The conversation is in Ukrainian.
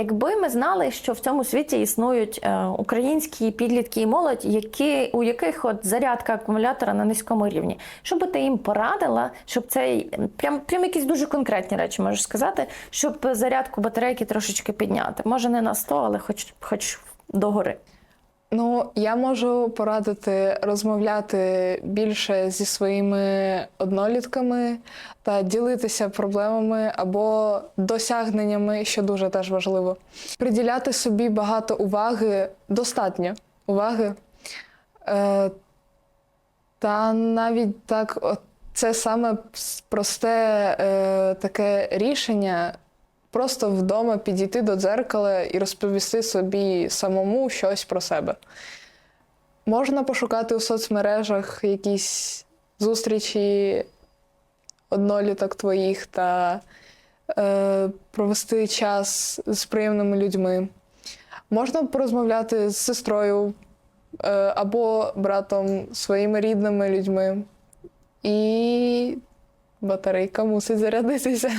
Якби ми знали, що в цьому світі існують е, українські підлітки і молодь, які, у яких от зарядка акумулятора на низькому рівні, що би ти їм порадила, щоб цей прям, прям якісь дуже конкретні речі можеш сказати, щоб зарядку батарейки трошечки підняти. Може не на 100, але хоч, хоч догори. Ну, я можу порадити розмовляти більше зі своїми однолітками та ділитися проблемами або досягненнями, що дуже теж важливо. Приділяти собі багато уваги, достатньо уваги. Е, та навіть так, от це саме просте е, таке рішення. Просто вдома підійти до дзеркала і розповісти собі самому щось про себе. Можна пошукати у соцмережах якісь зустрічі одноліток твоїх та е, провести час з приємними людьми. Можна порозмовляти з сестрою е, або братом, своїми рідними людьми. І батарейка мусить зарядитися.